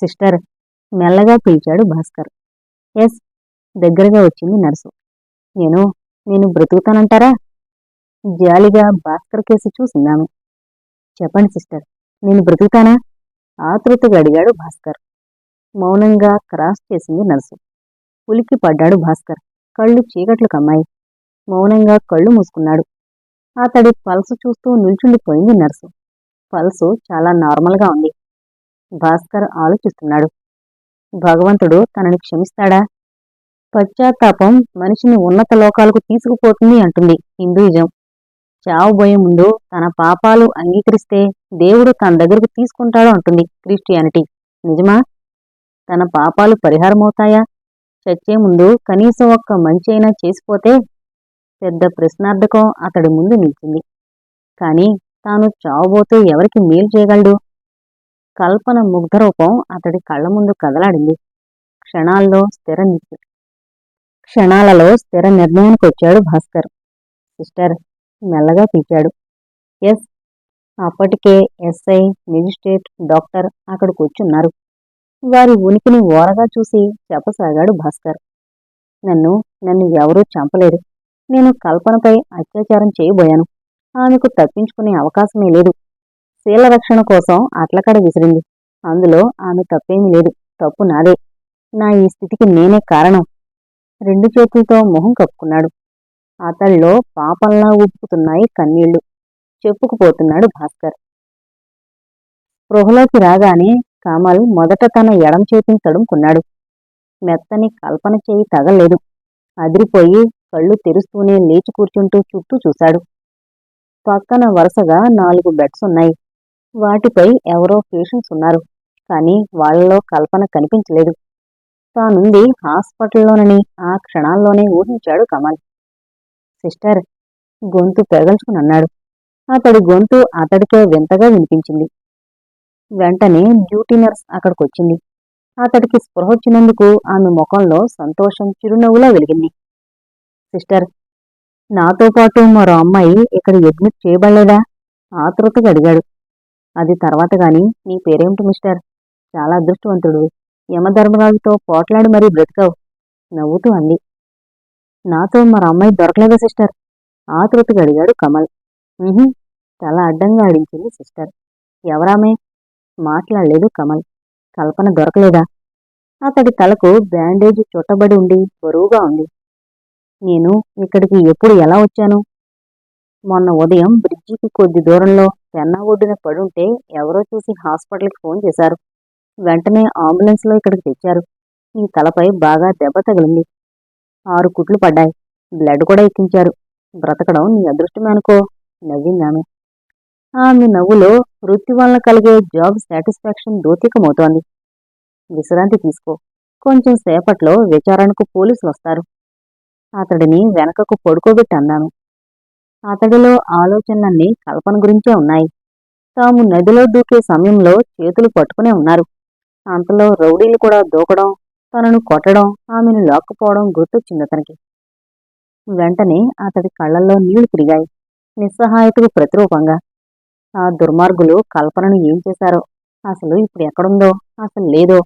Sister మెల్లగా పిలిచాడు Bhaskar. Yes దగ్గరగా వచ్చింది నర్సు. నేను నేను బ్రతుకుతానంటారా? జాలిగా భాస్కర్ కేసి చూసిందామె. చెప్పండి సిస్టర్ నేను బ్రతుకుతానా? ఆతృతగా అడిగాడు భాస్కర్. మౌనంగా క్రాస్ చేసింది నర్సు. ఉలిక్కి పడ్డాడు భాస్కర్. కళ్ళు చీకట్లు కమ్మాయి. మౌనంగా కళ్ళు మూసుకున్నాడు. అతడి పల్సు చూస్తూ నిల్చుండిపోయింది నర్సు. పల్సు చాలా నార్మల్గా ఉంది. భాస్కర్ ఆలోచిస్తున్నాడు. భగవంతుడు తనని క్షమిస్తాడా? పశ్చాత్తాపం మనిషిని ఉన్నత లోకాలకు తీసుకుపోతుంది అంటుంది హిందూయిజం. చావుబోయే ముందు తన పాపాలు అంగీకరిస్తే దేవుడు తన దగ్గరకు తీసుకుంటాడు అంటుంది క్రిస్టియానిటీ. నిజమా? తన పాపాలు పరిహారమవుతాయా? చచ్చే ముందు కనీసం ఒక్క మంచి అయినా చేసిపోతే పెద్ద ప్రశ్నార్థకం అతడి ముందు నిలిచింది. కానీ తాను చావబోతే ఎవరికి మేలు చేయగలడు? కల్పన ముగ్ధరూపం అతడి కళ్ళ ముందు కదలాడింది. క్షణాల్లో స్థిర క్షణాలలో స్థిర నిర్ణయానికి వచ్చాడు భాస్కర్. సిస్టర్ మెల్లగా పిలిచాడు. ఎస్. అప్పటికే ఎస్ఐ మెజిస్ట్రేట్ డాక్టర్ అక్కడ కూర్చున్నారు వారి ఉనికిని ఓరగా చూసి చెప్పసాగాడు భాస్కర్. నన్ను నన్ను ఎవరూ చంపలేదు నేను కల్పనపై అత్యాచారం చేయబోయాను. ఆమెకు తప్పించుకునే అవకాశమే లేదు. శీలరక్షణ కోసం అట్లకడ విసిరింది. అందులో ఆమె తప్పేమీ లేదు. తప్పు నాదే. నా ఈ స్థితికి నేనే కారణం. రెండు చేతులతో మొహం కప్పుకున్నాడు. అతళ్ళలో పాపంలా ఊపుకుతున్నాయి కన్నీళ్ళు. చెప్పుకుపోతున్నాడు భాస్కర్. స్పృహలోకి రాగానే కమల్ మొదట తన ఎడం చేతిని తడుముకున్నాడు. మెత్తని కల్పన చేయి తగలేదు. అదిరిపోయి కళ్ళు తెరుస్తూనే లేచి కూర్చుంటూ చుట్టూ చూశాడు. పక్కన వరుసగా నాలుగు బెడ్స్ ఉన్నాయి. వాటిపై ఎవరో పేషెంట్స్ ఉన్నారు. కానీ వాళ్ళలో కల్పన కనిపించలేదు. తానుంది హాస్పిటల్లోనని ఆ క్షణాల్లోనే ఊహించాడు కమల్. సిస్టర్ గొంతు పెగల్చుకుని అన్నాడు. అతడి గొంతు అతడికే వింతగా వినిపించింది. వెంటనే డ్యూటీ నర్స్ అక్కడికొచ్చింది. అతడికి స్పృహ వచ్చినందుకు ఆమె ముఖంలో సంతోషం చిరునవ్వులా వెలిగింది. సిస్టర్ నాతో పాటు మరో అమ్మాయి ఇక్కడ అడ్మిట్ చేయబడలేదా? ఆతృతగా అడిగాడు. అది తర్వాత గాని నీ పేరేమిటి మిస్టర్? చాలా అదృష్టవంతుడు. యమధర్మరాజుతో పోట్లాడి మరీ బ్రతికావు. నవ్వుతూ అంది. నాతో మరి అమ్మాయి దొరకలేదా సిస్టర్? ఆతృతగా అడిగాడు కమల్. తల అడ్డంగా ఆడించింది సిస్టర్. ఎవరామే? మాట్లాడలేదు కమల్. కల్పన దొరకలేదా? అతడి తలకు బ్యాండేజ్ చుట్టబడి ఉండి బరువుగా ఉంది. నేను ఇక్కడికి ఎప్పుడు ఎలా వచ్చాను? మొన్న ఉదయం బ్రిడ్జికి కొద్ది దూరంలో పెన్నా ఒడ్డున పడుంటే ఎవరో చూసి హాస్పిటల్కి ఫోన్ చేశారు. వెంటనే అంబులెన్స్లో ఇక్కడికి తెచ్చారు. ఈ తలపై బాగా దెబ్బ తగిలింది. ఆరు కుట్లు పడ్డాయి. బ్లడ్ కూడా ఎక్కించారు. బ్రతకడం నీ అదృష్టమే అనుకో నవ్విందామె ఆమె. నవ్వులో వృత్తి వలన కలిగే జాబ్ సాటిస్ఫాక్షన్ దోతికమవుతోంది విశ్రాంతి తీసుకో. కొంచెం సేపట్లో విచారణకు పోలీసులు వస్తారు అతడిని వెనకకు పడుకోబెట్టి అన్నాను అతడిలో ఆలోచనలన్నీ కల్పన గురించే ఉన్నాయి. తాము నదిలో దూకే సమయంలో చేతులు పట్టుకునే ఉన్నారు. అంతలో రౌడీలు కూడా దూకడం తనను కొట్టడం ఆమెను లాక్కుపోవడం గుర్తొచ్చింది అతనికి. వెంటనే అతడి కళ్ళల్లో నీళ్ళు తిరిగాయి నిస్సహాయతకు ప్రతిరూపంగా. ఆ దుర్మార్గులు కల్పనను ఏం చేశారో? అసలు ఇప్పుడు ఎక్కడుందో? అసలు లేదో?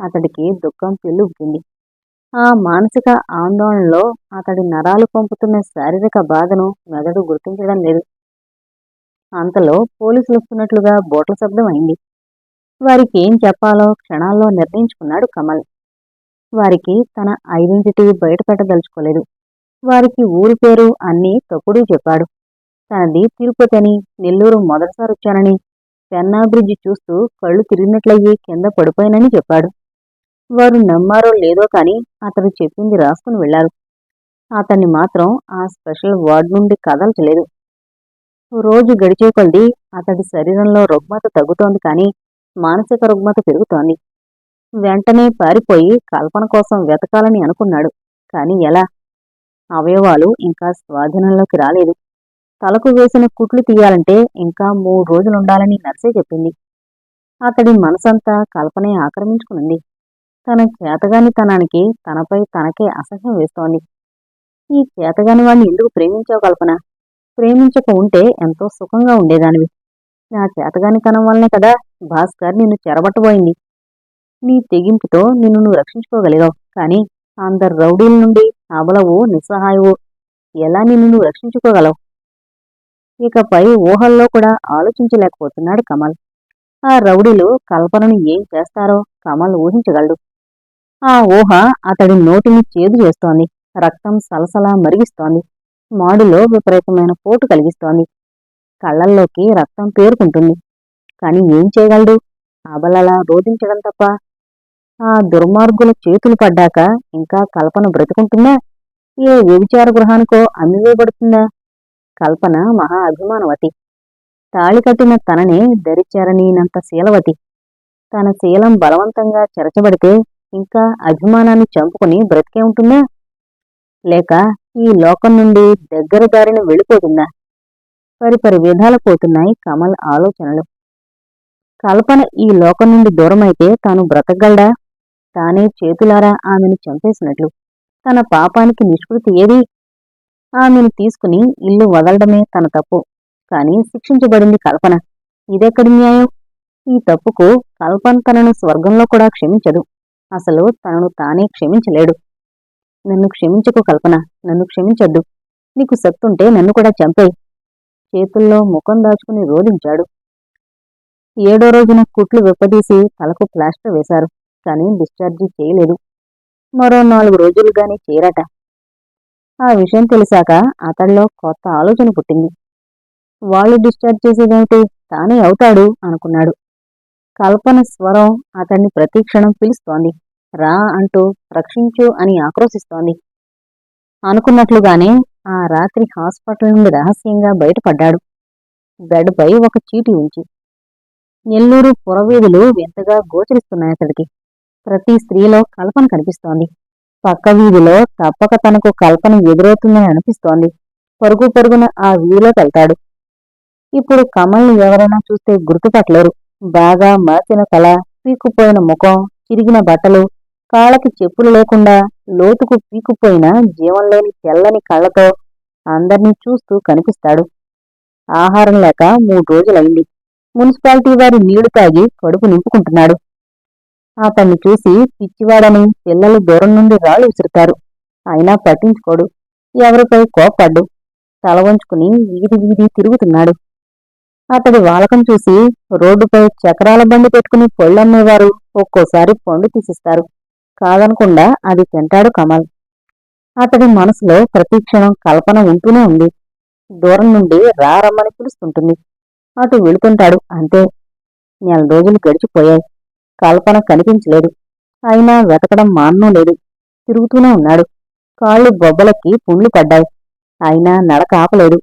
అతడికి దుఃఖం పెళ్ళుపుతుంది ఆ మానసిక ఆందోళనలో అతడి నరాలు పంపుతున్న శారీరక బాధను మెదడు గుర్తించడం లేదు. అంతలో పోలీసులు వస్తున్నట్లుగా బోట్ల శబ్దం అయింది. వారికి ఏం చెప్పాలో క్షణాల్లో నిర్ణయించుకున్నాడు కమల్. వారికి తన ఐడెంటిటీ బయటపెట్టదలుచుకోలేదు. వారికి ఊరి పేరు అన్నీ తప్పుడు చెప్పాడు. తనది తిరుపతి అని నెల్లూరు మొదటిసారి వచ్చానని పెన్నా బ్రిడ్జ్ చూస్తూ కళ్ళు తిరిగినట్లయ్యి కింద పడిపోయానని చెప్పాడు. వారు నమ్మారో లేదో కానీ అతడు చెప్పింది రాసుకుని వెళ్ళారు అతన్ని మాత్రం ఆ స్పెషల్ వార్డ్ నుండి కదల్చలేదు. రోజు గడిచే కొద్దీ అతడి శరీరంలో రుగ్మత తగ్గుతోంది కానీ మానసిక రుగ్మత పెరుగుతోంది. వెంటనే పారిపోయి కల్పన కోసం వెతకాలని అనుకున్నాడు. కానీ ఎలా? అవయవాలు ఇంకా స్వాధీనంలోకి రాలేదు. తలకు వేసిన కుట్లు తీయాలంటే ఇంకా మూడు రోజులుండాలని నర్సే చెప్పింది. అతడి మనసంతా కల్పనే ఆక్రమించుకునుంది. తన చేతగాని తనానికి తనపై తనకే అసహ్యం వేస్తోంది. ఈ చేతగాని వాణ్ణి ఎందుకు ప్రేమించావు కల్పన ప్రేమించక ఉంటే ఎంతో సుఖంగా ఉండేదానివి. నా చేతగానితనం వల్లనే కదా భాస్కర్ నిన్ను చెరబట్టబోయింది. నీ తెగింపుతో నిన్ను నువ్వు రక్షించుకోగలిగావు. కానీ అందరు రౌడీల నుండి అబలవు నిస్సహాయవు. ఎలా నిన్ను నువ్వు రక్షించుకోగలవు? ఇకపై ఊహల్లో కూడా ఆలోచించలేకపోతున్నాడు కమల్. ఆ రౌడీలు కల్పనను ఏం చేస్తారో కమల్ ఊహించగలడు. ఆ ఊహ అతడి నోటిని చేదు చేస్తోంది. రక్తం సలసలా మరిగిస్తోంది. మాడులో విపరీతమైన పోటు కలిగిస్తోంది. కళ్ళల్లోకి రక్తం పేరుకుంటుంది. కాని ఏం చేయగలడు? అబలలా రోధించడం తప్ప. ఆ దుర్మార్గుల చేతులు పడ్డాక ఇంకా కల్పన బ్రతుకుంటుందా? ఏ వ్యభిచార గృహానికో అమ్మివేయబడుతుందా? కల్పన మహా అభిమానవతి. తాళి కట్టిన తననే దరిచేరనీనంత శీలవతి. తన శీలం బలవంతంగా చెరచబడితే ఇంకా అభిమానాన్ని చంపుకుని బ్రతికే ఉంటుందా? లేక ఈ లోకం నుండి దగ్గర దారిన వెళ్ళిపోతుందా? పరిపరి విధాలు పోతున్నాయి కమల్ ఆలోచనలు. కల్పన ఈ లోకం నుండి దూరమైతే తాను బ్రతకగలడా? తానే చేతులారా ఆమెను చంపేసినట్లు. తన పాపానికి నిష్కృతి ఏది? ఆమెను తీసుకుని ఇల్లు వదలడమే తన తప్పు. కానీ శిక్షించబడింది కల్పన. ఇదెక్కడి న్యాయం? ఈ తప్పుకు కల్పన తనను స్వర్గంలో కూడా క్షమించదు. అసలు తనను తానే క్షమించలేడు. నన్ను క్షమించకు కల్పన నన్ను క్షమించొద్దు. నీకు సత్తుంటే నన్ను కూడా చంపేయి. చేతుల్లో ముఖం దాచుకుని రోధించాడు. ఏడో రోజున కుట్లు విప్పదీసి తలకు ప్లాస్టర్ వేశారు కానీ డిశ్చార్జి చేయలేదు. మరో నాలుగు రోజులుగానే చేరట. ఆ విషయం తెలిసాక అతడిలో కొత్త ఆలోచన పుట్టింది. వాళ్ళు డిశ్చార్జ్ చేసేదేమిటి? తానే అవుతాడు అనుకున్నాడు. కల్పన స్వరం అతన్ని ప్రతిక్షణం పిలుస్తోంది. రా అంటూ రక్షించు అని ఆక్రోశిస్తోంది. అనుకున్నట్లుగానే ఆ రాత్రి హాస్పిటల్ నుండి రహస్యంగా బయటపడ్డాడు. బెడ్పై ఒక చీటి ఉంచి నెల్లూరు పురవీధులు వింతగా గోచరిస్తున్నాయి అతడికి. ప్రతి స్త్రీలో కల్పన కనిపిస్తోంది. పక్క వీధిలో తప్పక తనకు కల్పన ఎదురవుతుందని అనిపిస్తోంది. పరుగు పరుగున ఆ వీధిలోకి వెళ్తాడు. ఇప్పుడు కమల్ని ఎవరైనా చూస్తే గుర్తుపట్టలేరు. బాగా మార్చిన తల పీకుపోయిన ముఖం చిరిగిన బట్టలు కాళ్ళకి చెప్పులు లేకుండా లోతుకు పీకుపోయిన జీవం లేని తెల్లని కళ్ళతో అందర్నీ చూస్తూ కనిపిస్తాడు. ఆహారం లేక మూడు రోజులైంది. మున్సిపాలిటీ వారి నీళ్ళు తాగి కడుపు నింపుకుంటున్నాడు. అతన్ని చూసి పిచ్చివాడని పిల్లలు దూరం నుండి రాళ్ళు విసురుతారు. అయినా పట్టించుకోడు. ఎవరిపై కోప్పడ్డు. తల వంచుకుని వీధి వీధి తిరుగుతున్నాడు. అతడి వాలకం చూసి రోడ్డుపై చక్రాల బండి పెట్టుకుని పొళ్ళమ్మేవారు ఒక్కోసారి పండు తీసిస్తారు. కాదనకుండా అది తింటాడు కమల్. అతడి మనసులో ప్రతిక్షణం కల్పన ఉంటూనే ఉంది. దూరం నుండి రారమ్మని పిలుస్తుంటుంది. అటు వెళుతుంటాడు అంతే. నెల రోజులు గడిచిపోయాయి. కల్పన కనిపించలేదు. అయినా వెతకడం మానడం లేదు. తిరుగుతూనే ఉన్నాడు. కాళ్ళు బొబ్బలకి పుండ్లు పడ్డాయి. అయినా నడక ఆపలేదు.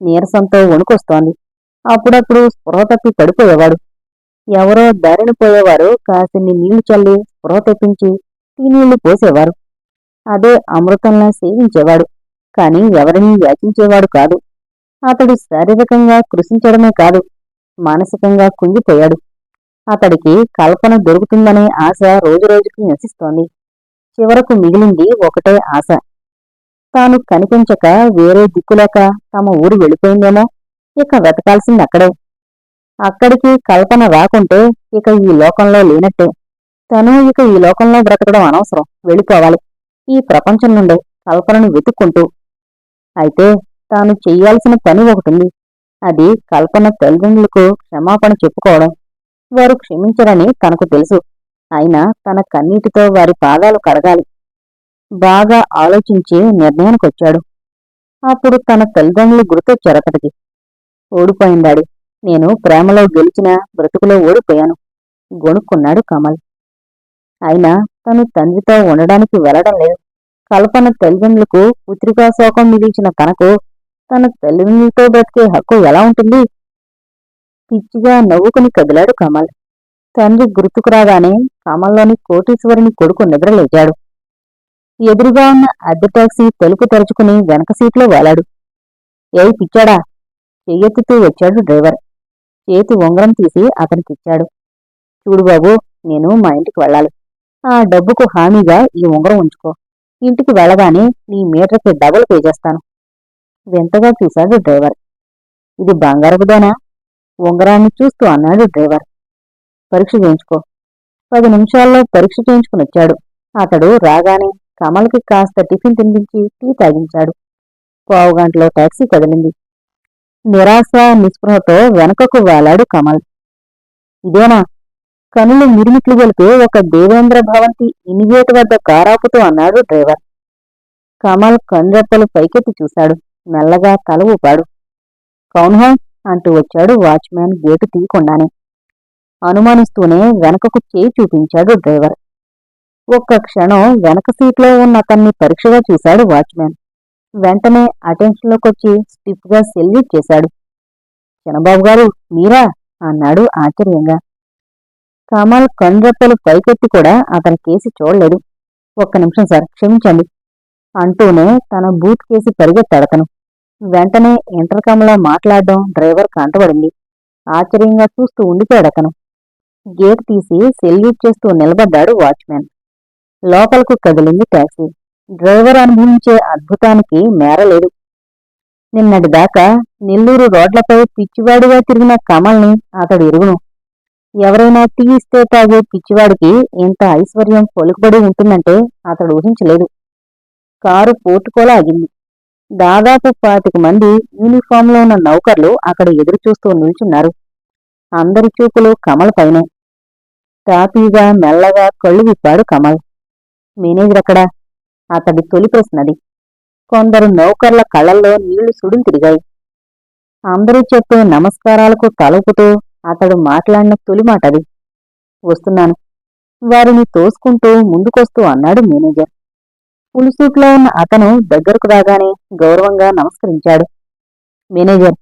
నీరసంతో వణుకొస్తోంది. అప్పుడప్పుడు స్పృహ తప్పి పడిపోయేవాడు. ఎవరో దారిని పోయేవారు కాసిన్ని నీళ్ళు చల్లి స్పృహ తెప్పించి నీళ్ళు పోసేవారు. అదే అమృతంలా సేవించేవాడు. కాని ఎవరినీ యాచించేవాడు కాదు. అతడు శారీరకంగా కృషించడమే కాదు మానసికంగా కుంగిపోయాడు. అతడికి కల్పన దొరుకుతుందనే ఆశ రోజురోజుకి నశిస్తోంది. చివరకు మిగిలింది ఒకటే ఆశ. తాను కనిపించక వేరే దిక్కులేక తమ ఊరు వెళ్ళిపోయిందేమో? ఇక వెతకాల్సింది అక్కడే. అక్కడికి కల్పన రాకుంటే ఇక ఈ లోకంలో లేనట్టే. తను ఇక ఈ లోకంలో బ్రతకడం అనవసరం. వెళ్ళిపోవాలి. ఈ ప్రపంచం నుండే కల్పనను వెతుక్కుంటూ. అయితే తాను చెయ్యాల్సిన పని ఒకటింది. అది కల్పన తల్లిదండ్రులకు క్షమాపణ చెప్పుకోవడం. వారు క్షమించరని తనకు తెలుసు. అయినా తన కన్నీటితో వారి పాదాలు కడగాలి. బాగా ఆలోచించి నిర్ణయానికొచ్చాడు. అప్పుడు తన తల్లిదండ్రులు గుర్తొచ్చారు అతడికి ఓడిపోయిందాడు. నేను ప్రేమలో గెలిచినా బ్రతుకులో ఓడిపోయాను. గొణుక్కున్నాడు కమల్. అయినా తను తండ్రితో ఉండడానికి వెళ్ళడం లేదు. కల్పన తల్లిదండ్రులకు పుత్రికా శోకం మిగిల్చిన తనకు తన తల్లిదండ్రులతో బ్రతికే హక్కు ఎలా ఉంటుంది? పిచ్చిగా నవ్వుకుని కదిలాడు కమల్. తండ్రి గుర్తుకు రాగానే కమల్లోని కోటీశ్వరుని కొడుకు నిద్రలేచాడు ఎదురుగా ఉన్న అద్దె టాక్సీ తలుపు తెరుచుకుని వెనక సీట్లో వాలాడు. ఏయ్ పిచ్చాడా? చెయ్యెత్తుతూ వచ్చాడు డ్రైవర్. చేతి ఉంగరం తీసి అతనికిచ్చాడు. చూడు బాబు నేను మా ఇంటికి వెళ్ళాలి. ఆ డబ్బుకు హామీగా ఈ ఉంగరం ఉంచుకో. ఇంటికి వెళ్ళగానే నీ మీటర్కి డబుల్ పే చేస్తాను. వింతగా చూశాడు డ్రైవర్. ఇది బంగారపుదేనా ఉంగరాన్ని చూస్తూ అన్నాడు డ్రైవర్. పరీక్ష చేయించుకో. పది నిమిషాల్లో పరీక్ష చేయించుకుని వచ్చాడు. అతడు రాగానే కమల్కి కాస్త టిఫిన్ తినిపించి టీ తాగించాడు. పావు గంటలో టాక్సీ కదిలింది. నిరాశ నిస్పృహతో వెనకకు వేలాడు కమల్. ఇదేనా? కనులు మిరిమిట్లు గెలిపే ఒక దేవేంద్ర భవంతి ఇనిగేట్ వద్ద కారాపుతూ అన్నాడు డ్రైవర్. కమల్ కండ్రెప్పలు పైకెత్తి చూశాడు. మెల్లగా తల ఊపాడు. కౌన్హా! అంటూ వచ్చాడు వాచ్మ్యాన్ గేటు తీయకుండానే. అనుమానిస్తూనే వెనకకు చేయి చూపించాడు డ్రైవర్. ఒక్క క్షణం వెనక సీట్లో ఉన్న అతన్ని పరీక్షగా చూశాడు వాచ్మ్యాన్. వెంటనే అటెన్షన్లోకొచ్చి స్టిఫ్గా సెల్యూట్ చేశాడు. చిన్నబాబు గారు మీరా? అన్నాడు ఆశ్చర్యంగా. కమల్ కనురెప్పలు పైకెత్తి కూడా అతని కేసి చూడలేదు. ఒక్క నిమిషం సార్ క్షమించండి. అంటూనే తన బూత్ కేసి పరిగెత్తాడతను. వెంటనే ఇంటర్కమ్లో మాట్లాడడం డ్రైవర్ కంటబడింది. ఆశ్చర్యంగా చూస్తూ ఉండిపోయాడతను. గేట్ తీసి సెల్యూట్ చేస్తూ నిలబడ్డాడు వాచ్మెన్ లోపలకు కదిలింది ట్యాక్సీ డ్రైవర్ అనుభవించే అద్భుతానికి మేరలేదు నిన్నటిదాకా నెల్లూరు రోడ్లపై పిచ్చివాడిగా తిరిగిన కమల్ని అతడు ఎరుగును. ఎవరైనా టీ ఇస్తే తాగే పిచ్చివాడికి ఇంత ఐశ్వర్యం పొలుకుబడి ఉంటుందంటే అతడు ఊహించలేదు. కారు పోర్టుకోలా ఆగింది. దాదాపు పాతిక మంది యూనిఫామ్లో ఉన్న నౌకర్లు అక్కడ ఎదురు చూస్తూ నిల్చున్నారు. అందరి చూపులు కమల్ పైనే. తాపీగా మెల్లగా కళ్ళు విప్పాడు కమల్. మేనేజర్ అక్కడ అతడి తొలి ప్రశ్నది కొందరు నౌకర్ల కళ్ళల్లో నీళ్ళు సుడులు తిరిగాయి. అందరూ చెప్పే నమస్కారాలకు తలుపుతూ అతడు మాట్లాడిన తొలి మాటది. వస్తున్నాను. వారిని తోసుకుంటూ ముందుకొస్తూ అన్నాడు మేనేజర్. పులిసూట్లో ఉన్న అతను దగ్గరకు రాగానే గౌరవంగా నమస్కరించాడు. మేనేజర్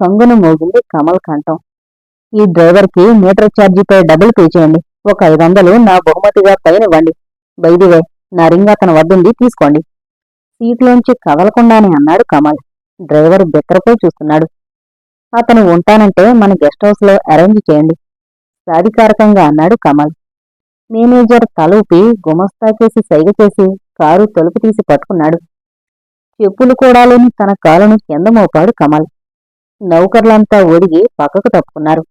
కంగును మోగింది కమల్ కంఠం. ఈ డ్రైవర్కి మీటర్ ఛార్జీపై డబ్బులు పే చేయండి. ఒక ఐదు వందలు నా బహుమతిగా పైన ఇవ్వండి బైదివే నా రింగ్ అతను వద్దుంది తీసుకోండి. సీట్లోంచి కదలకుండానే అన్నాడు కమల్. డ్రైవర్ బిక్కరపై చూస్తున్నాడు. అతను ఉంటానంటే మన గెస్ట్ హౌస్లో అరేంజ్ చేయండి. సాధికారకంగా అన్నాడు కమల్. మేనేజర్ తలూపి గుమస్తాకేసి సైగ చేసి కారు తలుపు తీసి పట్టుకున్నాడు. చెప్పులు కూడా లేని తన కాలును కింద మోపాడు కమల్. నౌకర్లంతా ఒదిగి పక్కకు తప్పుకున్నారు.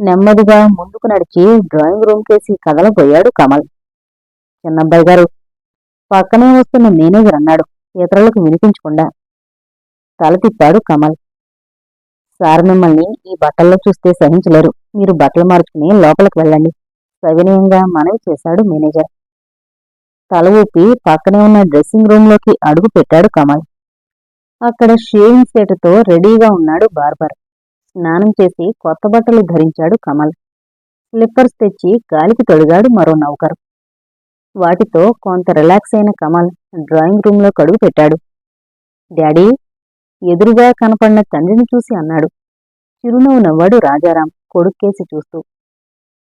నెమ్మదిగా ముందుకు నడిచి డ్రాయింగ్ రూమ్ కేసి కదలబోయాడు కమల్. చిన్నబ్బాయి గారు. పక్కనే వస్తున్న మేనేజర్ అన్నాడు. ఇతరులకు వినిపించకుండా. తల తిప్పాడు కమల్. సార్ మిమ్మల్ని ఈ బట్టల్లో చూస్తే సహించలేరు. మీరు బట్టలు మార్చుకుని లోపలికి వెళ్ళండి. సవినయంగా మనవి చేశాడు మేనేజర్. తల ఊపి పక్కనే ఉన్న డ్రెస్సింగ్ రూమ్లోకి అడుగు పెట్టాడు కమల్. అక్కడ షేవింగ్ సెట్తో రెడీగా ఉన్నాడు బార్బర్. స్నానం చేసి కొత్త బట్టలు ధరించాడు కమల్. స్లిప్పర్స్ తెచ్చి గాలికి తొడిగాడు మరో నౌకరు. వాటితో కొంత రిలాక్స్ అయిన కమల్ డ్రాయింగ్ రూంలో కడుగు పెట్టాడు. డాడీ ఎదురుగా కనపడిన తండ్రిని చూసి అన్నాడు. చిరునవ్వు నవ్వాడు రాజారాం కొడుక్కేసి చూస్తూ.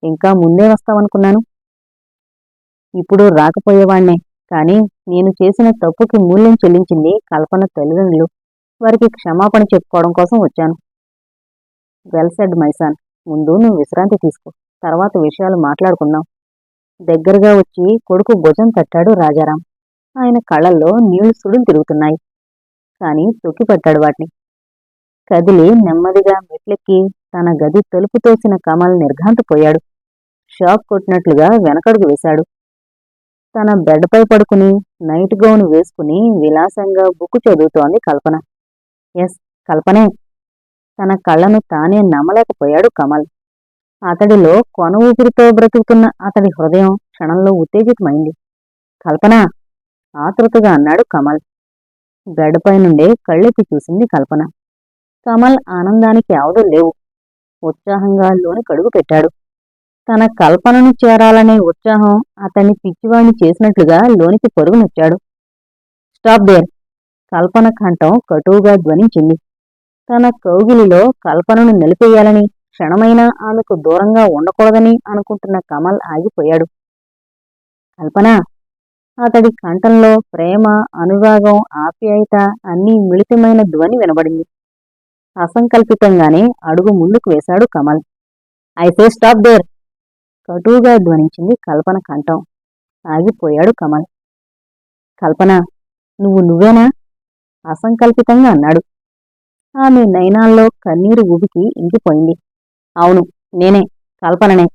ఇంకా ముందే వస్తావనుకున్నాను. ఇప్పుడు రాకపోయేవాణ్ణే కాని నేను చేసిన తప్పుకి మూల్యం చెల్లించింది కల్పన తల్లిదండ్రులు. వారికి క్షమాపణ చెప్పుకోవడం కోసం వచ్చాను. వెల్ సెడ్ మైసాన్ ముందు నువ్వు విశ్రాంతి తీసుకో. తర్వాత విషయాలు మాట్లాడుకుందాం. దగ్గరగా వచ్చి కొడుకు భుజం తట్టాడు రాజారాం. ఆయన కళ్ళల్లో నీళ్ళు సుడులు తిరుగుతున్నాయి. కాని తొక్కిపట్టాడు వాటిని. కదిలి నెమ్మదిగా మెట్లెక్కి తన గది తలుపు తోసిన కమల్ నిర్ఘాంతపోయాడు షాక్ కొట్టినట్లుగా వెనకడుగు వేశాడు. తన బెడ్పై పడుకుని నైట్ గౌన్ వేసుకుని విలాసంగా బుక్ చదువుతోంది కల్పన. ఎస్ కల్పనే. తన కళ్ళను తానే నమ్మలేకపోయాడు కమల్. అతడిలో కొన ఊపిరితో బ్రతుకుతున్న అతడి హృదయం క్షణంలో ఉత్తేజితమైంది. కల్పన! ఆతృతగా అన్నాడు కమల్. బెడ్పై నుండే కళ్ళెత్తి చూసింది కల్పన. కమల్ ఆనందానికి అవధులు లేవు. ఉత్సాహంగా లోని కడుగు పెట్టాడు. తన కల్పనను చేరాలనే ఉత్సాహం అతన్ని పిచ్చివాణ్ణి చేసినట్లుగా లోనికి పరుగునొచ్చాడు స్టాప్ దేర్! కల్పన కంఠం కటువుగా ధ్వనించింది. తన కౌగిలిలో కల్పనను నిలిపేయాలని క్షణమైనా ఆమెకు దూరంగా ఉండకూడదని అనుకుంటున్న కమల్ ఆగిపోయాడు. కల్పన అతడి కంఠంలో ప్రేమ అనురాగం ఆప్యాయత అన్నీ మిళితమైన ధ్వని వినబడింది. అసంకల్పితంగానే అడుగు ముందుకు వేశాడు Kamal. I say stop there! కటువుగా ధ్వనించింది కల్పన కంఠం. ఆగిపోయాడు కమల్. కల్పన నువ్వు నువ్వేనా? అసంకల్పితంగా అన్నాడు. ఆమె నయనాల్లో కన్నీరు ఉబికి ఇంకిపోయింది. అవును నేనే కల్పననే.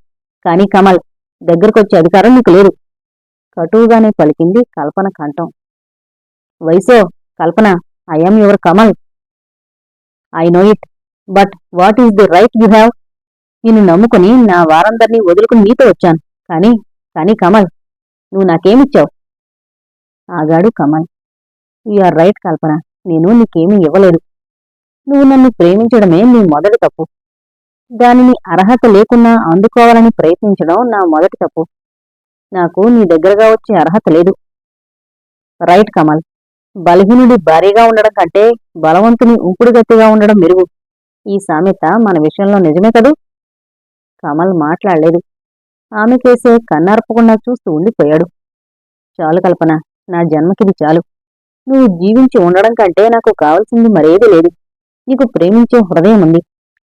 కానీ కమల్ దగ్గరకొచ్చే అధికారం నీకు లేదు. కటువుగానే పలికింది కల్పన కంఠం. Why so Kalpana I'm your Kamal. I know it but what is the right you have? నిన్ను నమ్ముకుని నా వారందరినీ వదులుకుని నీతో వచ్చాను. కానీ కానీ కమల్ నువ్వు నాకేమిచ్చావు? ఆగాడు కమల్. ఆర్ రైట్ కల్పన. నేను నీకేమీ ఇవ్వలేదు. నువ్వు నన్ను ప్రేమించడమే నీ మొదటి తప్పు. దానిని అర్హత లేకున్నా అందుకోవాలని ప్రయత్నించడం నా మొదటి తప్పు. నాకు నీ దగ్గరగా వచ్చే అర్హత లేదు. రైట్ కమల్. బలహీనుడి భారీగా ఉండడం కంటే బలవంతుని ఉంపుడు గట్టిగా ఉండడం మెరుగు. ఈ సామెత మన విషయంలో నిజమే కదూ? కమల్ మాట్లాడలేదు. ఆమె కేసే కన్నార్పకుండా చూస్తూ ఉండిపోయాడు. చాలు కల్పన నా జన్మకిది చాలు. నువ్వు జీవించి ఉండడం కంటే నాకు కావలసింది మరేదీ లేదు. నీకు ప్రేమించే హృదయం ఉంది.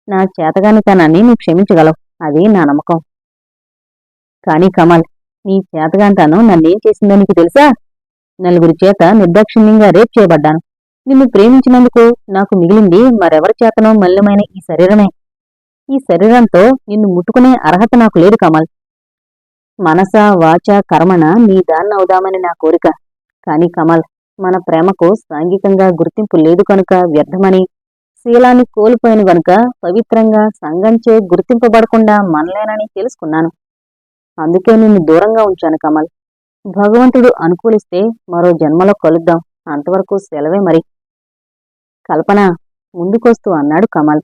నా చేతగానితనాన్ని నువ్వు క్షమించగలవు. అది నా నమ్మకం. కానీ కమల్ నీ చేతగాంటాను నన్నేం చేసిందో నీకు తెలుసా? నలుగురి చేత నిర్దాక్షిణ్యంగా రేప్ చేయబడ్డాను. నిన్ను ప్రేమించినందుకు నాకు మిగిలింది మరెవరి చేతనో మల్యమైన ఈ శరీరమే. ఈ శరీరంతో నిన్ను ముట్టుకునే అర్హత నాకు లేదు కమల్. మనస వాచ కర్మణ నీ దాన్నవుదామని నా కోరిక. కాని కమల్ మన ప్రేమకు సాంఘికంగా గుర్తింపు లేదు కనుక వ్యర్థమని శీలాన్ని కోల్పోయిన గనుక పవిత్రంగా సంఘంచే గుర్తింపబడకుండా మనలేనని తెలుసుకున్నాను. అందుకే నిన్ను దూరంగా ఉంచాను కమల్. భగవంతుడు అనుకూలిస్తే మరో జన్మలో కలుద్దాం. అంతవరకు సెలవే మరి. కల్పన ముందుకొస్తూ అన్నాడు కమల్.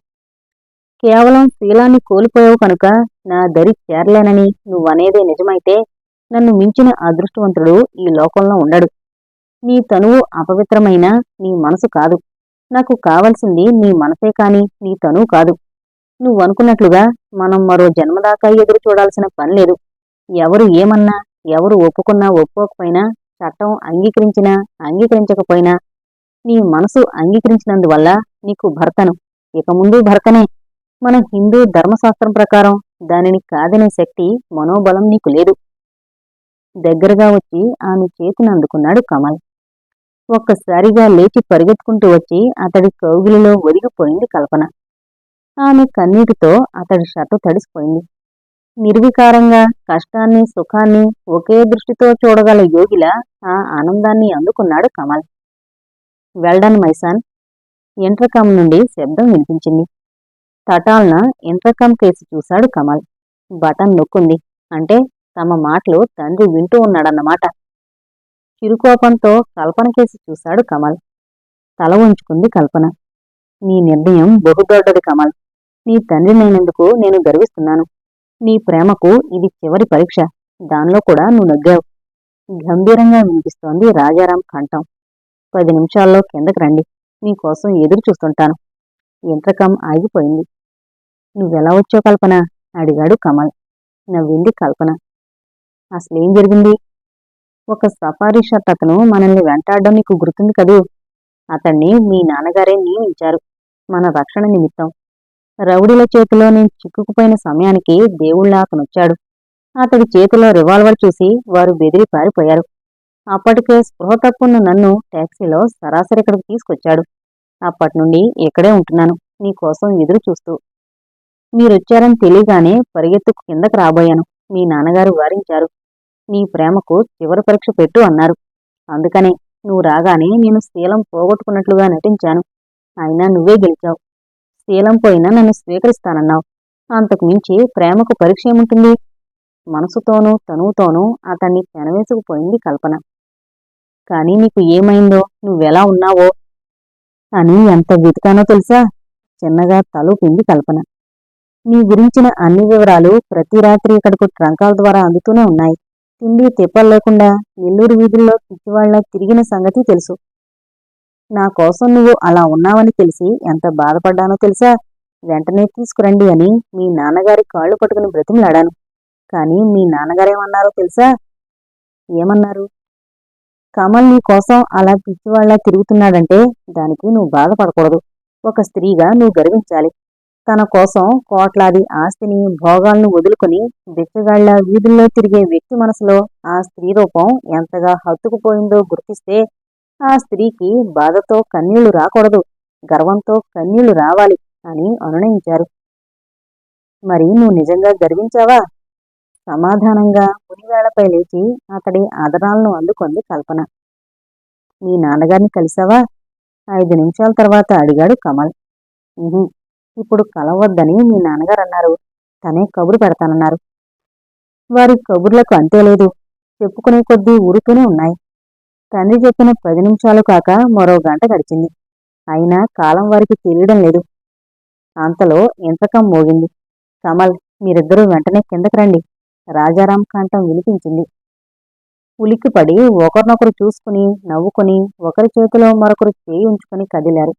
కేవలం శీలాన్ని కోల్పోయావు కనుక నా దరి చేరలేనని నువ్వనేదే నిజమైతే నన్ను మించిన అదృష్టవంతుడు ఈ లోకంలో ఉండడు. నీ తనువు అపవిత్రమైన నీ మనసు కాదు. నాకు కావలసింది నీ మనసే కాని నీ తను కాదు. నువ్వనుకున్నట్లుగా మనం మరో జన్మదాకా ఎదురు చూడాల్సిన పని లేదు. ఎవరు ఏమన్నా ఎవరు ఒప్పుకున్నా ఒప్పుకోకపోయినా చట్టం అంగీకరించినా అంగీకరించకపోయినా నీ మనసు అంగీకరించినందువల్ల నీకు భర్తను. ఇక ముందు భర్తనే. మన హిందూ ధర్మశాస్త్రం ప్రకారం దానిని కాదనే శక్తి మనోబలం నీకు లేదు. దగ్గరగా వచ్చి ఆమె చేతిని అందుకున్నాడు కమల్. ఒక్కసారిగా లేచి పరిగెత్తుకుంటూ వచ్చి అతడి కౌగిలిలో ఒదిగిపోయింది కల్పన. ఆమె కన్నీటితో అతడి షర్టు తడిసిపోయింది. నిర్వికారంగా కష్టాన్ని సుఖాన్ని ఒకే దృష్టితో చూడగల యోగిలా ఆ ఆనందాన్ని అందుకున్నాడు కమల్. వెల్డన్ మైసాన్ ఇంటర్కమ్ నుండి శబ్దం వినిపించింది. తటాల్న ఇంటర్కమ్ కేసు చూశాడు కమల్. బటన్ నొక్కుంది. అంటే తమ మాటలు తండ్రి వింటూ ఉన్నాడన్నమాట. చిరుకోపంతో కల్పన చేసి చూశాడు కమల్. తల ఉంచుకుంది కల్పన. నీ నిర్ణయం బహుదొడ్డది కమల్. నీ తండ్రి నేనందుకు నేను గర్విస్తున్నాను. నీ ప్రేమకు ఇది చివరి పరీక్ష. దానిలో కూడా నువ్వు నగ్గావు. గంభీరంగా వినిపిస్తోంది రాజారాం కంఠం. పది నిమిషాల్లో కిందకి రండి. మీకోసం ఎదురు చూస్తుంటాను. ఇంట్రకం ఆగిపోయింది. నువ్వెలా వచ్చావు కల్పన? అడిగాడు కమల్. నవ్వింది కల్పన. అసలేం జరిగింది? ఒక సఫారీ షర్ట్ అతను మనల్ని వెంటాడడం నీకు గుర్తుంది కదూ? అతన్ని మీ నాన్నగారే నియమించారు. మన రక్షణ నిమిత్తం. రౌడీల చేతిలో నేను చిక్కుకుపోయిన సమయానికి దేవుళ్ళ అతనొచ్చాడు అతడి చేతిలో రివాల్వర్ చూసి వారు బెదిరి పారిపోయారు. అప్పటికే స్పృహ తప్పున్న నన్ను ట్యాక్సీలో సరాసరి ఇక్కడికి తీసుకొచ్చాడు. అప్పటి నుండి ఇక్కడే ఉంటున్నాను నీకోసం ఎదురు చూస్తూ. మీరొచ్చారని తెలియగానే పరిగెత్తుకు కిందకు రాబోయాను. మీ నాన్నగారు వారించారు. నీ ప్రేమకు చివరి పరీక్ష పెట్టు అన్నారు. అందుకనే నువ్వు రాగానే నేను శీలం పోగొట్టుకున్నట్లుగా నటించాను. అయినా నువ్వే గెలిచావు. శీలం పోయినా నన్ను స్వీకరిస్తానన్నావు. అంతకు మించి ప్రేమకు పరీక్ష ఏముంటుంది? మనసుతోనూ తనువుతోనూ అతన్ని పెనవేసుకుపోయింది కల్పన. కానీ నీకు ఏమైందో నువ్వెలా ఉన్నావో అని ఎంత వెతికానో తెలుసా? చిన్నగా తలూపింది కల్పన. నీ గురించిన అన్ని వివరాలు ప్రతి రాత్రి ఇక్కడకు ట్రంకాల ద్వారా అందుతూనే ఉన్నాయి. తిండి తిప్పలు లేకుండా నెల్లూరు వీధుల్లో పిచ్చివాళ్ళ తిరిగిన సంగతి తెలుసు. నా కోసం నువ్వు అలా ఉన్నావని తెలిసి ఎంత బాధపడ్డానో తెలుసా? వెంటనే తీసుకురండి అని మీ నాన్నగారి కాళ్ళు పట్టుకుని బ్రతిమలాడాను. కానీ మీ నాన్నగారేమన్నారో తెలుసా? ఏమన్నారు? కమల్ నీ కోసం అలా పిచ్చివాళ్ళా తిరుగుతున్నాడంటే దానికి నువ్వు బాధపడకూడదు. ఒక స్త్రీగా నువ్వు గర్వించాలి. తన కోసం కోట్లాది ఆస్తిని భోగాలను వదులుకుని బిచ్చగాళ్ళ వీధుల్లో తిరిగే వ్యక్తి మనసులో ఆ స్త్రీ రూపం ఎంతగా హత్తుకుపోయిందో గుర్తిస్తే ఆ స్త్రీకి బాధతో కన్నీళ్ళు రాకూడదు గర్వంతో కన్నీళ్ళు రావాలి అని అనునయించారు. మరి నువ్వు నిజంగా గర్వించావా? సమాధానంగా మునివేళపై లేచి అతడి ఆదరాలను అందుకుంది కల్పన. మీ నాన్నగారిని కలిసావా? ఐదు నిమిషాల తర్వాత అడిగాడు కమల్. ఇప్పుడు కలవద్దని మీ నాన్నగారు అన్నారు. తనే కబురు పెడతానన్నారు. వారి కబుర్లకు అంతే లేదు. చెప్పుకునే కొద్దీ ఊరుతూనే ఉన్నాయి. తండ్రి చెప్పిన పది నిమిషాలు కాక మరో గంట గడిచింది. అయినా కాలం వారికి తెలియడం లేదు. అంతలో ఇంతకం మోగింది. కమల్ మీరిద్దరూ వెంటనే కిందకి రండి. రాజారాం కంఠం వినిపించింది. ఉలిక్కిపడి ఒకరినొకరు చూసుకుని నవ్వుకుని ఒకరి చేతిలో మరొకరు చేయి ఉంచుకుని కదిలారు.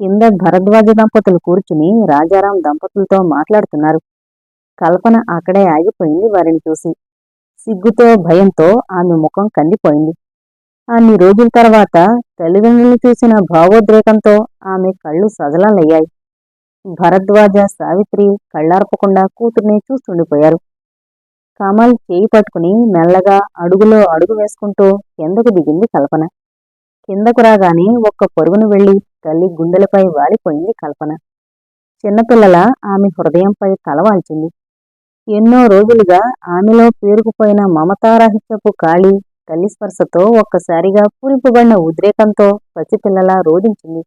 కింద భరద్వాజ దంపతులు కూర్చుని రాజారాం దంపతులతో మాట్లాడుతున్నారు. కల్పన అక్కడే ఆగిపోయింది వారిని చూసి. సిగ్గుతో భయంతో ఆమె ముఖం కందిపోయింది. అన్ని రోజుల తర్వాత తల్లిదండ్రులు చూసిన భావోద్రేకంతో ఆమె కళ్ళు సజలాలయ్యాయి. భరద్వాజ సావిత్రి కళ్ళార్పకుండా కూతుర్ని చూస్తుండిపోయారు. కమల్ చేయి పట్టుకుని మెల్లగా అడుగులో అడుగు వేసుకుంటూ కిందకు దిగింది కల్పన. కిందకు రాగానే ఒక్క పరుగును వెళ్ళి తల్లి గుండెలపై వాలిపోయింది కల్పన. చిన్నపిల్లల ఆమె హృదయంపై తలవాల్చింది ఎన్నో రోజులుగా ఆమెలో పేరుకుపోయిన మమతారాహిత్యపు కాళీ తల్లి స్పర్శతో ఒక్కసారిగా పూరింపబడిన ఉద్రేకంతో పసిపిల్లలా రోధించింది.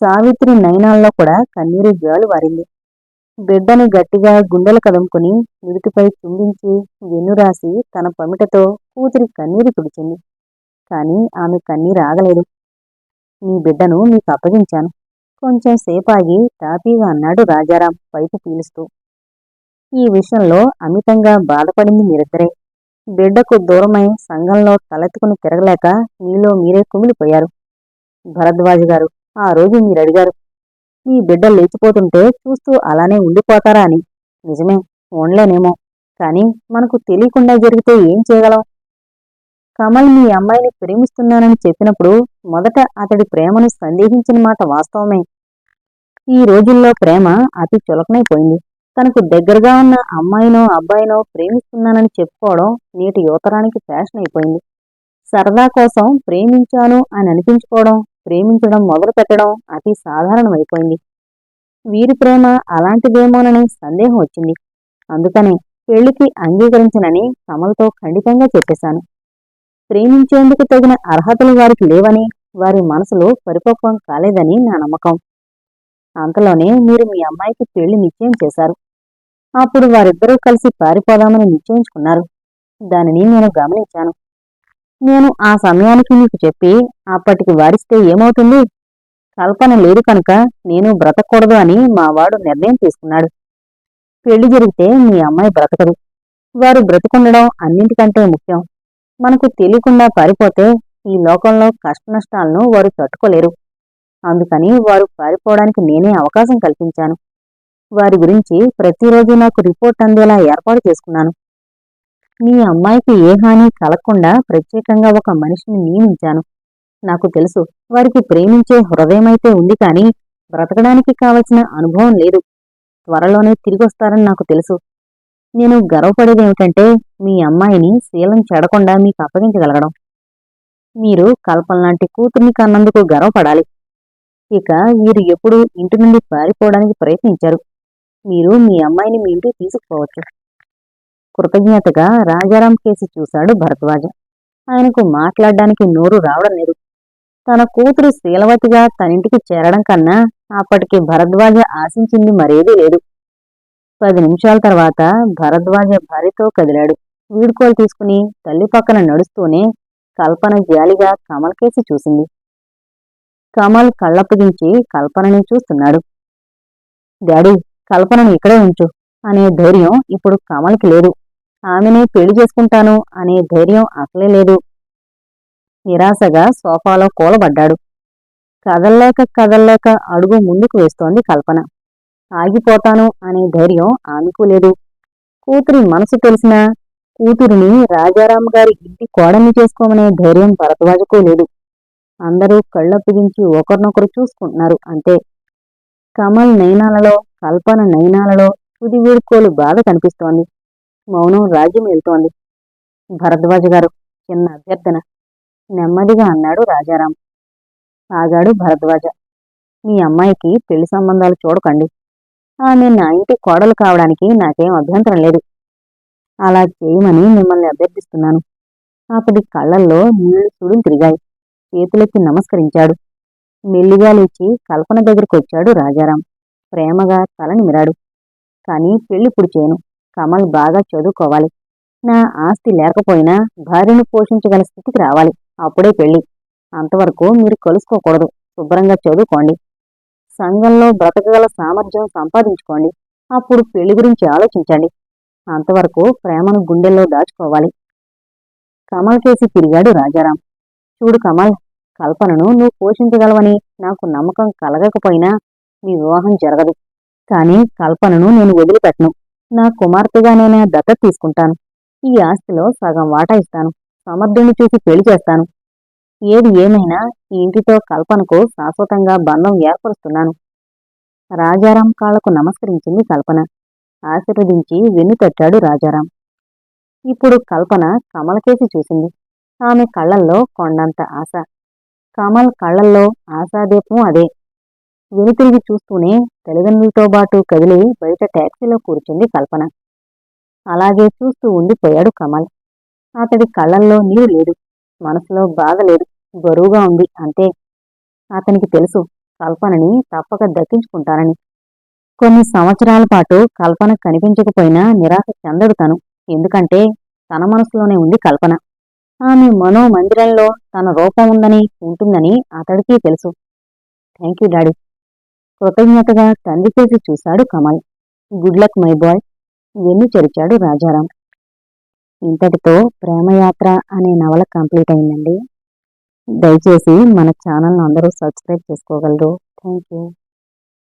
సావిత్రి నయనాల్లో కూడా కన్నీరు జాలు వారింది. బిడ్డని గట్టిగా గుండెలు కదుముకుని నుదుటిపై చుంబించి వెన్నురాసి తన పమిటతో కూతురి కన్నీరు తుడిచింది. కానీ ఆమె కన్నీరు ఆగలేదు. నీ బిడ్డను నీకు అప్పగించాను. కొంచెం సేపాగి తాపీగా అన్నాడు రాజారాం పైపు పీలుస్తూ. ఈ విషయంలో అమితంగా బాధపడింది మీరిద్దరే. బిడ్డకు దూరమై సంఘంలో తలెత్తుకుని తిరగలేక మీలో మీరే కుమిలిపోయారు. భరద్వాజ్ గారు ఆ రోజు మీరు అడిగారు మీ బిడ్డ లేచిపోతుంటే చూస్తూ అలానే ఉండిపోతారా అని. నిజమే ఉండలేనేమో కానీ మనకు తెలియకుండా జరిగితే ఏం చేయగలం? కమల్ మీ అమ్మాయిని ప్రేమిస్తున్నానని చెప్పినప్పుడు మొదట అతడి ప్రేమను సందేహించిన మాట వాస్తవమే. ఈ రోజుల్లో ప్రేమ అతి చులకనైపోయింది. తనకు దగ్గరగా ఉన్న అమ్మాయినో అబ్బాయినో ప్రేమిస్తున్నానని చెప్పుకోవడం నేటి యువతరానికి ఫ్యాషన్ అయిపోయింది. సరదా కోసం ప్రేమించాను అని అనిపించుకోవడం ప్రేమించడం మొదలు పెట్టడం అతి సాధారణమైపోయింది. వీరి ప్రేమ అలాంటిదేమోనని సందేహం వచ్చింది. అందుకనే పెళ్ళికి అంగీకరించనని కమల్తో ఖండితంగా చెప్పేశాను. ప్రేమించేందుకు తగిన అర్హతలు వారికి లేవని వారి మనసులో పరిపక్వం కాలేదని నా నమ్మకం. అంతలోనే మీరు మీ అమ్మాయికి పెళ్ళి నిశ్చయం చేశారు. అప్పుడు వారిద్దరూ కలిసి పారిపోదామని నిశ్చయించుకున్నారు. దానిని నేను గమనించాను. నేను ఆ సమయానికి మీకు చెప్పి అప్పటికి వారిస్తే ఏమవుతుంది? కల్పన లేదు కనుక నేను బ్రతకూడదు అని మా వాడు నిర్ణయం తీసుకున్నాడు. పెళ్ళి జరిగితే మీ అమ్మాయి బ్రతకదు. వారు బ్రతికుండడం అన్నింటికంటే ముఖ్యం. మనకు తెలియకుండా పారిపోతే ఈ లోకంలో కష్టనష్టాలను వారు తట్టుకోలేరు. అందుకని వారు పారిపోవడానికి నేనే అవకాశం కల్పించాను. వారి గురించి ప్రతిరోజు నాకు రిపోర్ట్ అందేలా ఏర్పాటు చేసుకున్నాను. మీ అమ్మాయికి ఏ హాని కలగకుండా ప్రత్యేకంగా ఒక మనిషిని నియమించాను. నాకు తెలుసు వారికి ప్రేమించే హృదయమైతే ఉంది కానీ బ్రతకడానికి కావలసిన అనుభవం లేదు. త్వరలోనే తిరిగొస్తారని నాకు తెలుసు. నేను గర్వపడేదేమిటంటే మీ అమ్మాయిని శీలం చెడకుండా మీకు అప్పగించగలగడం. మీరు కల్పనలాంటి కూతుర్ని కన్నందుకు గర్వపడాలి. ఇక మీరు ఎప్పుడు ఇంటి నుండి పారిపోవడానికి ప్రయత్నించారు. మీరు మీ అమ్మాయిని మీ ఇంటికి తీసుకుపోవచ్చు. కృతజ్ఞతగా రాజారాం కేసి చూశాడు భరద్వాజ. ఆయనకు మాట్లాడడానికి నోరు రావడం లేదు. తన కూతురు శీలవతిగా తనింటికి చేరడం కన్నా అప్పటికి భరద్వాజ ఆశించింది మరేదీ లేదు. పది నిమిషాల తర్వాత భరద్వాజ భార్యతో కదిలాడు. వీడుకోలు తీసుకుని తల్లి పక్కన నడుస్తూనే కల్పన జాలిగా కమల్కేసి చూసింది. కమల్ కళ్ళప్పగించి కల్పనని చూస్తున్నాడు. డాడీ కల్పనను ఇక్కడే ఉంచు అనే ధైర్యం ఇప్పుడు కమల్కి లేదు. ఆమెనే పెళ్ళి చేసుకుంటాను అనే ధైర్యం అసలే లేదు. నిరాశగా సోఫాలో కూలబడ్డాడు. కదల్లేక కదల్లేక అడుగు ముందుకు వేస్తోంది కల్పన. ఆగిపోతాను అనే ధైర్యం ఆమెకు లేదు కూతురి మనసు తెలిసిన కూతురిని రాజారాం గారి ఇంటి కోడల్ని చేసుకోమనే ధైర్యం భరద్వాజకు లేదు అందరూ కళ్ళప్పగించి ఒకరినొకరు చూసుకుంటున్నారు అంతే. కమల్ నయనాలలో కల్పన నయనాలలో తుది వీడుకోలు బాధ కనిపిస్తోంది. మౌనం రాజ్యం వెళ్తోంది. భరద్వాజ గారు చిన్న అభ్యర్థన. నెమ్మదిగా అన్నాడు రాజారాం. ఆగాడు భరద్వాజ. మీ అమ్మాయికి పెళ్ళి సంబంధాలు చూడకండి. ఆమె నా ఇంటి కోడలు కావడానికి నాకేం అభ్యంతరం లేదు. అలా చేయమని మిమ్మల్ని అభ్యర్థిస్తున్నాను. అతడి కళ్ళల్లో నీళ్ళు సుడులు తిరిగాయి. చేతులెత్తి నమస్కరించాడు. మెల్లిగా లేచి కల్పన దగ్గరికి వచ్చాడు రాజారాం. ప్రేమగా తల నిమిరాడు. కానీ పెళ్ళిప్పుడు చేయను కమల్ బాగా చదువుకోవాలి. నా ఆస్తి లేకపోయినా భార్యను పోషించగల స్థితికి రావాలి. అప్పుడే పెళ్ళి అంతవరకు మీరు కలుసుకోకూడదు. శుభ్రంగా చదువుకోండి. సంఘంలో బ్రతకగల సామర్థ్యం సంపాదించుకోండి. అప్పుడు పెళ్ళి గురించి ఆలోచించండి. అంతవరకు ప్రేమను గుండెల్లో దాచుకోవాలి. కమల్ కేసి తిరిగాడు రాజారాం. చూడు కమల్ కల్పనను నువ్వు పోషించగలవని నాకు నమ్మకం కలగకపోయినా మీ వివాహం జరగదు. కానీ కల్పనను నేను వదిలిపెట్టను. నా కుమార్తెగా నేను దత్త తీసుకుంటాను. ఈ ఆస్తిలో సగం వాటా ఇస్తాను. సమర్థుని చూసి పెళ్ళి చేస్తాను. ఏది ఏమైనా ఈ ఇంటితో కల్పనకు శాశ్వతంగా బంధం ఏర్పరుస్తున్నాను. రాజారాం కాళ్ళకు నమస్కరించింది కల్పన. ఆశీర్వదించి వెన్ను తట్టాడు రాజారాం. ఇప్పుడు కల్పన కమలకేసి చూసింది. ఆమె కళ్ళల్లో కొండంత ఆశ. కమల్ కళ్ళల్లో ఆశాదీపం అదే. వెనుతిరిగి చూస్తూనే తల్లిదండ్రులతో పాటు కదిలి బయట టాక్సీలో కూర్చుంది కల్పన. అలాగే చూస్తూ ఉండిపోయాడు కమల్. అతడి కళ్ళల్లో నీరు లేదు. మనసులో బాధ లేదు. బరువుగా ఉంది. అంతే అతనికి తెలుసు. కల్పనని తప్పక దక్కించుకుంటానని. కొన్ని సంవత్సరాల పాటు కల్పన కనిపించకపోయినా నిరాశ చెందడు తను. ఎందుకంటే తన మనసులోనే ఉంది కల్పన. ఆమె మనోమందిరంలో తన రూపం ఉందని ఉంటుందని అతడికి తెలుసు. Thank you daddy. కృతజ్ఞతగా తండ్రి చేసి చూశాడు Kamal. Good luck my boy. వెన్ను చెరిచాడు రాజారాం. ఇంతటితో ప్రేమయాత్ర అనే నవల కంప్లీట్ అయిందండి. దయచేసి మన ఛానల్ను అందరూ సబ్స్క్రైబ్ చేసుకోగలరు. Thank you